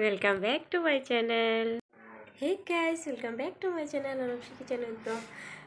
Welcome back to my channel hey guys welcome back to my channel Anupasi channel তো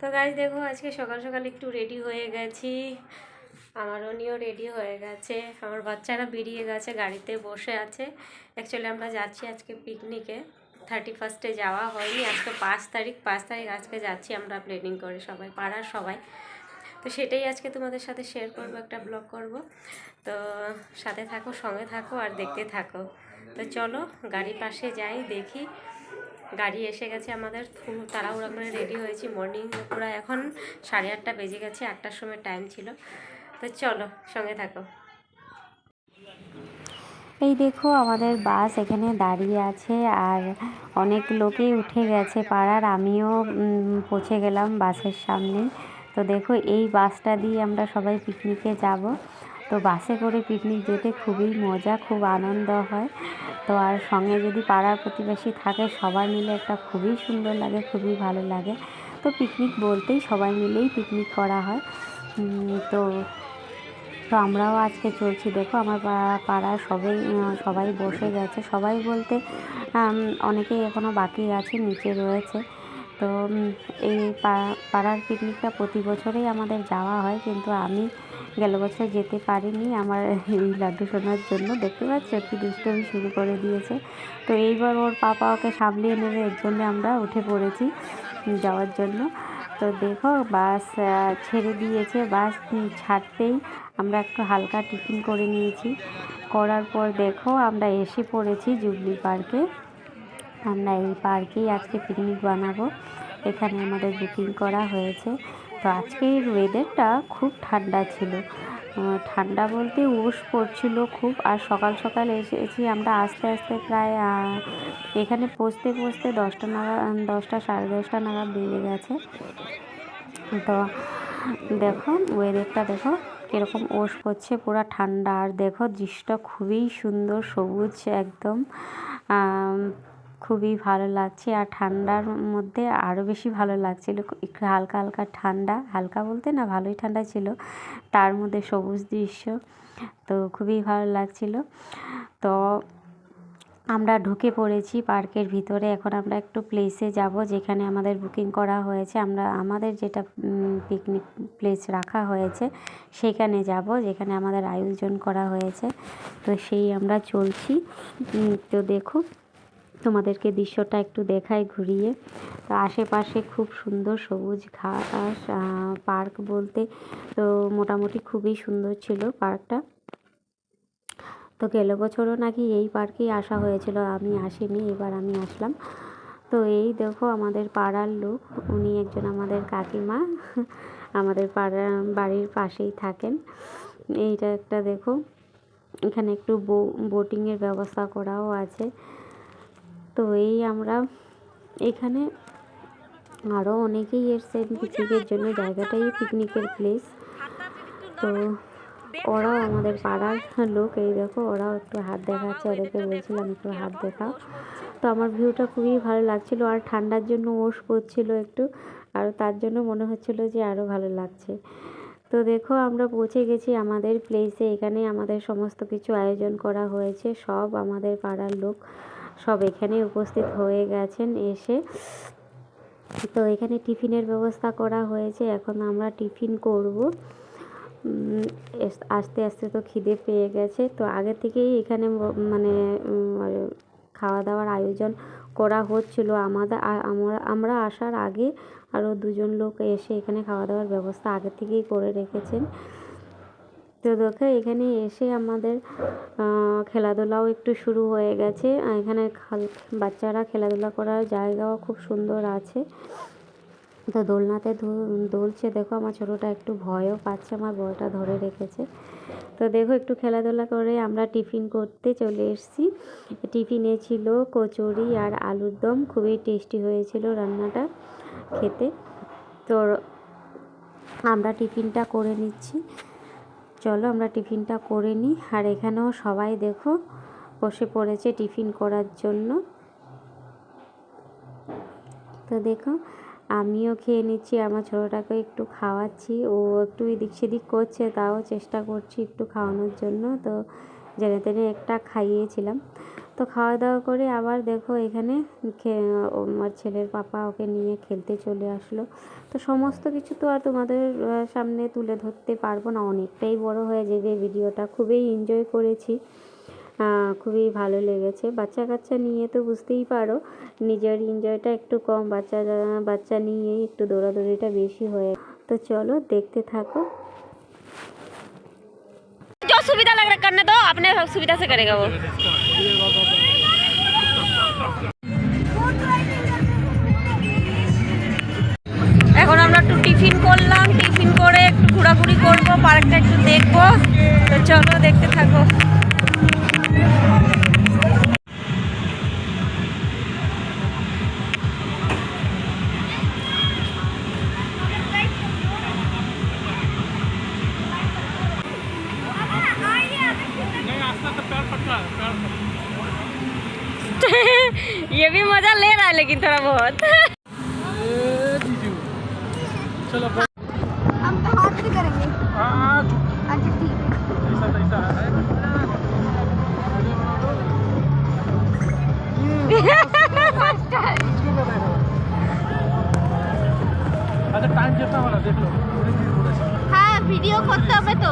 তো guys দেখো, আজকে সকাল সকাল একটু রেডি হয়ে গেছি। আমার উনিও রেডি হয়ে গেছে। আমার বাচ্চারা বেরিয়ে গেছে, গাড়িতে বসে আছে। অ্যাকচুয়ালি আমরা যাচ্ছি আজকে পিকনিকে থার্টি ফার্স্টে যাওয়া হয়নি, আজকে পাঁচ তারিখ। পাঁচ তারিখ আজকে যাচ্ছি আমরা প্ল্যানিং করে সবাই, পাড়ার সবাই। তো সেটাই আজকে তোমাদের সাথে শেয়ার করব, একটা ব্লগ করব। তো সাথে থাকো, সঙ্গে থাকো, আর দেখতে থাকো। তো চলো গাড়ির পাশে যাই, দেখি। গাড়ি এসে গেছে আমাদের। খুব তাড়াহুড়া করে রেডি হয়েছি। মর্নিং পুরো এখন সাড়ে আটটা বেজে গেছে, আটটার সময় টাইম ছিল। তো চলো, সঙ্গে থাকো। এই দেখো আমাদের বাস এখানে দাঁড়িয়ে আছে আর অনেক লোকেই উঠে গেছে পাড়ার। আমিও পৌঁছে গেলাম বাসের সামনে। তো দেখো এই বাসটা দিয়ে আমরা সবাই পিকনিকে যাব। তো বাসে করে পিকনিক যেতে খুবই মজা, খুব আনন্দ হয়। তো আর সঙ্গে যদি পাড়ার প্রতিবেশী থাকে, সবাই মিলে একটা খুবই সুন্দর লাগে, খুবই ভালো লাগে। তো পিকনিক বলতেই সবাই মিলেই পিকনিক করা হয়। তো তো আমরাও আজকে চলছি। দেখো, আমার পাড়া সবাই সবাই বসে গেছে। সবাই বলতে অনেকেই এখনও বাকি আছে, নিচে রয়েছে। তো এই পাড়ার পিকনিকটা প্রতি বছরেই আমাদের যাওয়া হয়। কিন্তু আমি গেল বছর যেতে পারিনি আমার এই লাড্ডু শোনার জন্য। দেখতে পাচ্ছ? কি দুষ্টমি শুরু করে দিয়েছে। তো এইবার ওর পাপা ওকে সামলিয়ে নেবে, এর জন্য আমরা উঠে পড়েছি যাওয়ার জন্য। তো দেখো, বাস ছেড়ে দিয়েছে। বাস ছাড়তেই আমরা একটু হালকা টিফিন করে নিয়েছি। করার পর দেখো, আমরা এসে পড়েছি জুবলি পার্কে। আমরা এই পার্কেই আজকে পিকনিক বানাবো। এখানে আমাদের বুকিং করা হয়েছে। তো আজকের ওয়েদারটা খুব ঠান্ডা ছিল। ঠান্ডা বলতে উস পড়ছিল খুব আর সকাল সকাল এসেছি আমরা আস্তে আস্তে প্রায় এখানে পৌঁছতে পৌঁছতে দশটা নাগাদ, দশটা সাড়ে দশটা নাগাদ বেজে গেছে। তো দেখো ওয়েদারটা দেখো কীরকম ওস পড়ছে, পুরো ঠান্ডা। আর দেখো দৃশ্যটা খুবই সুন্দর, সবুজ একদম। খুবই ভালো লাগছে আর ঠান্ডার মধ্যে আরও বেশি ভালো লাগছিল। একটু হালকা হালকা ঠান্ডা, হালকা বলতে না ভালোই ঠান্ডা ছিল। তার মধ্যে সবুজ দৃশ্য, তো খুবই ভালো লাগছিল। তো আমরা ঢুকে পড়েছি পার্কের ভিতরে। এখন আমরা একটু প্লেসে যাব যেখানে আমাদের বুকিং করা হয়েছে। আমরা, আমাদের যেটা পিকনিক প্লেস রাখা হয়েছে, সেখানে যাব যেখানে আমাদের আয়োজন করা হয়েছে। তো সেই আমরা চলছি। তো দেখো তোমাদেরকে দৃশ্যটা একটু দেখাই ঘুরিয়ে। তো আশেপাশে খুব সুন্দর সবুজ ঘাস পার্ক বলতে তো মোটামুটি খুবই সুন্দর ছিল পার্কটা। তো গেল বছরও নাকি এই পার্কেই আসা হয়েছিল, আমি আসিনি, এবার আমি আসলাম। তো এই দেখো আমাদের পাড়ার লোক, উনি একজন আমাদের কাকিমা, আমাদের পাড়া, বাড়ির পাশেই থাকেন। এইটা একটা দেখো, এখানে একটু বোটিংয়ের ব্যবস্থা করাও আছে। তো এই আমরা এখানে আরও অনেকেই এসছেন পিকনিকের জন্য। জায়গাটাই পিকনিকের প্লেস তো ওরাও আমাদের পাড়ার লোক। এই দেখো, ওরাও একটু হাত দেখাচ্ছে। ওদেরকে বলছিলাম, একটু হাত দেখাও। তো আমার ভিউটা খুবই ভালো লাগছিল। আর ঠান্ডার জন্য ওষ পড়ছিল একটু। আর তার জন্য মনে হচ্ছিল যে আরও ভালো লাগছে। তো দেখো, আমরা পৌঁছে গেছি আমাদের প্লেসে এখানে আমাদের সমস্ত কিছু আয়োজন করা হয়েছে। সব আমাদের পাড়ার লোক। সব এখানে উপস্থিত হয়ে গেছেন এসে। তো এখানে টিফিনের ব্যবস্থা করা হয়েছে, এখন আমরা টিফিন করব। আস্তে আস্তে তো খিদে পেয়ে গেছে। তো আগে থেকেই এখানে মানে খাওয়া দাওয়ার আয়োজন করা হচ্ছিল। আমাদের আমরা আমরা আসার আগে আরও দুজন লোক এসে এখানে খাওয়া দাওয়ার ব্যবস্থা আগে থেকেই করে রেখেছেন। তো দেখো এখানে এসে আমাদের খেলাধুলাও একটু শুরু হয়ে গেছে। এখানে বাচ্চারা খেলাধুলা করার জায়গাও খুব সুন্দর আছে। তো দোলনাতে দোল- দুলছে। দেখো আমার ছোটোটা একটু ভয়ও পাচ্ছে, আমার বড়টা ধরে রেখেছে। তো দেখো একটু খেলাধুলা করে আমরা টিফিন করতে চলে এসেছি। টিফিনে ছিল কচুরি আর আলুর দম। খুবই টেস্টি হয়েছিল রান্নাটা খেতে। তো আমরা টিফিনটা করে নিচ্ছি। চলো আমরা টিফিনটা করে নিই। আর এখানেও সবাই দেখো বসে পড়েছে টিফিন করার জন্য। তো দেখো, আমিও খেয়ে নিচ্ছি, আমার ছোটোটাকে একটু খাওয়াচ্ছি। ও একটু এদিক সেদিক করছে, তাও চেষ্টা করছি একটু খাওয়ানোর জন্য। তো জেনে তেনে একটা খাইয়েছিলাম। তো খাওয়া দাওয়া করে আবার দেখো এখানে আমার ছেলের পাপা ওকে নিয়ে খেলতে চলে আসলো। তো সমস্ত কিছু তো আর তোমাদের সামনে তুলে ধরতে পারব না। অনেকটাই বড় হয়ে যাবে ভিডিওটা। খুবই এনজয় করেছি। খুবই ভালো লেগেছে। বাচ্চা কাচ্চা নিয়ে তো বুঝতেই পারো, নিজের এনজয়টা একটু কম, বাচ্চা বাচ্চা নিয়ে একটু দৌড়াদৌড়িটা বেশি হয়ে তো চলো, দেখতে থাকো। সুবিধা লাগ কারণে তো আপনার সুবিধা সে করেগা ও এখন আমরা একটু টিফিন করলাম, টিফিন করে একটু ঘোরাঘুরি করব, পার্কটা একটু দেখব। তো চলো দেখতে থাকো। ये भी मजा ले रहा है लेकिन थोड़ा बहुत चलो हम तो हाथ से करेंगे अच्छा ठीक है আচ্ছা টাইম যেতে হবে না দেখলো हाँ वीडियो করতে হবে তো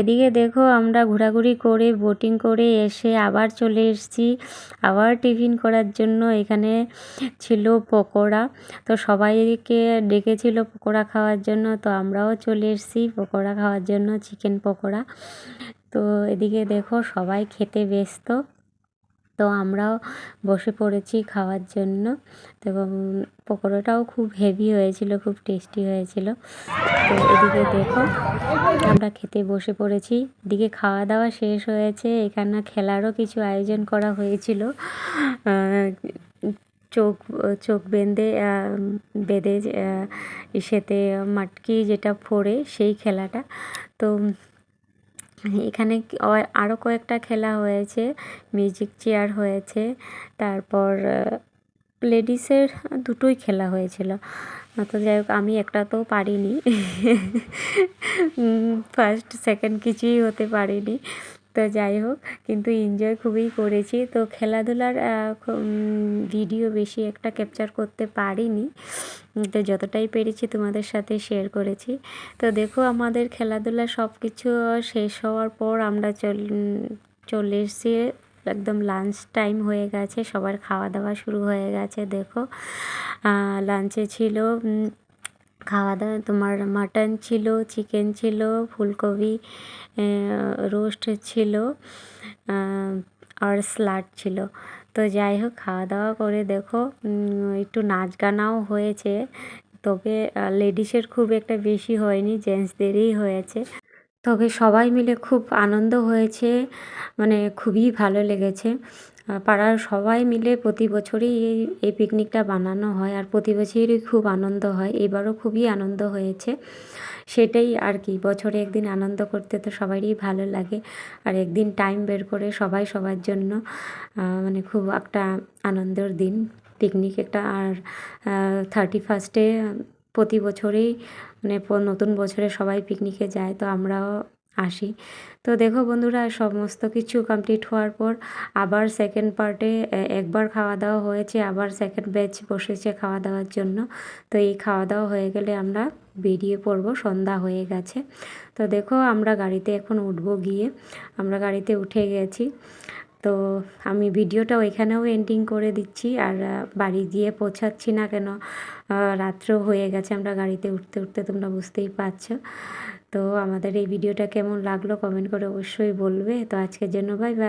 এদিকে দেখো আমরা ঘোরাঘুরি করে বোটিং করে এসে আবার চলে এসেছি। আবার টিফিন করার জন্য এখানে ছিল পকোড়া। তো সবাইকে ডেকেছিল পকোড়া খাওয়ার জন্য। তো আমরাও চলে এসেছি পকোড়া খাওয়ার জন্য চিকেন পকোড়া। তো এদিকে দেখো সবাই খেতে ব্যস্ত। তো আমরাও বসে পড়েছি খাওয়ার জন্য। তো পকোড়াটাও খুব হেভি হয়েছিল, খুব টেস্টি হয়েছিল। তো এদিকে দেখো, আমরা খেতে বসে পড়েছি। এদিকে খাওয়া দাওয়া শেষ হয়েছে, এখানে খেলারও কিছু আয়োজন করা হয়েছিল। চোখ চোখ বেঁধে বেঁধে ইসেতে মাটকি যেটা ফোড়ে সেই খেলাটা। তো এখানে আরও কয়েকটা খেলা হয়েছে মিউজিক চেয়ার হয়েছে, তারপর লেডিসের দুটোই খেলা হয়েছিল। তো যাই হোক, আমি একটা তো পারিনি। ফার্স্ট সেকেন্ড কিছুই হতে পারিনি। তো যাই হোক, কিন্তু এনজয় খুবই করেছি। তো খেলাধুলার ভিডিও বেশি একটা ক্যাপচার করতে পারিনি। তো যতটাই পেরেছি তোমাদের সাথে শেয়ার করেছি। তো দেখো, আমাদের খেলাধুলা সব কিছু শেষ হওয়ার পর আমরা চল চলে এসেছি। একদম লাঞ্চ টাইম হয়ে গেছে, সবার খাওয়া দাওয়া শুরু হয়ে গেছে, দেখো। লাঞ্চে ছিল খাওয়া দাওয়া তোমার মাটন ছিল চিকেন ছিল, ফুলকপি রোস্ট ছিল আর স্যালাড ছিল। তো যাই হোক খাওয়া দাওয়া করে দেখো একটু নাচ গানাও হয়েছে। তবে লেডিসের খুব একটা বেশি হয়নি জেন্টসদেরই হয়েছে। তবে সবাই মিলে খুব আনন্দ হয়েছে মানে খুবই ভালো লেগেছে। পাড়ার সবাই মিলে প্রতি বছরই এই এই পিকনিকটা বানানো হয় আর প্রতি বছরই খুব আনন্দ হয়। এবারও খুবই আনন্দ হয়েছে। সেটাই আর কি, বছরে একদিন আনন্দ করতে তো সবারই ভালো লাগে আর একদিন টাইম বের করে সবাই সবার জন্য মানে খুব একটা আনন্দের দিন। পিকনিক একটা আর থার্টি ফার্স্টে প্রতি বছরেই মানে নতুন বছরে সবাই পিকনিকে যায়। তো আমরাও আসি। তো দেখো বন্ধুরা, সমস্ত কিছু কমপ্লিট হওয়ার পর আবার সেকেন্ড পার্টে একবার খাওয়া দাওয়া হয়েছে, আবার সেকেন্ড ব্যাচ বসেছে খাওয়া দাওয়ার জন্য। তো এই খাওয়া দাওয়া হয়ে গেলে আমরা বেরিয়ে পড়ব, সন্ধ্যা হয়ে গেছে। তো দেখো আমরা গাড়িতে এখন উঠবো গিয়ে, আমরা গাড়িতে উঠে গেছি। তো আমি ভিডিওটা ওইখানেও এন্ডিং করে দিচ্ছি, আর বাড়ি গিয়ে পৌঁছাচ্ছি না কেন? রাত্রেও হয়ে গেছে আমরা গাড়িতে উঠতে উঠতে তোমরা বুঝতেই পারছ। তো আমাদের এই ভিডিওটা কেমন লাগল কমেন্ট করে অবশ্যই বলবে। তো আজকের জন্য বাই বাই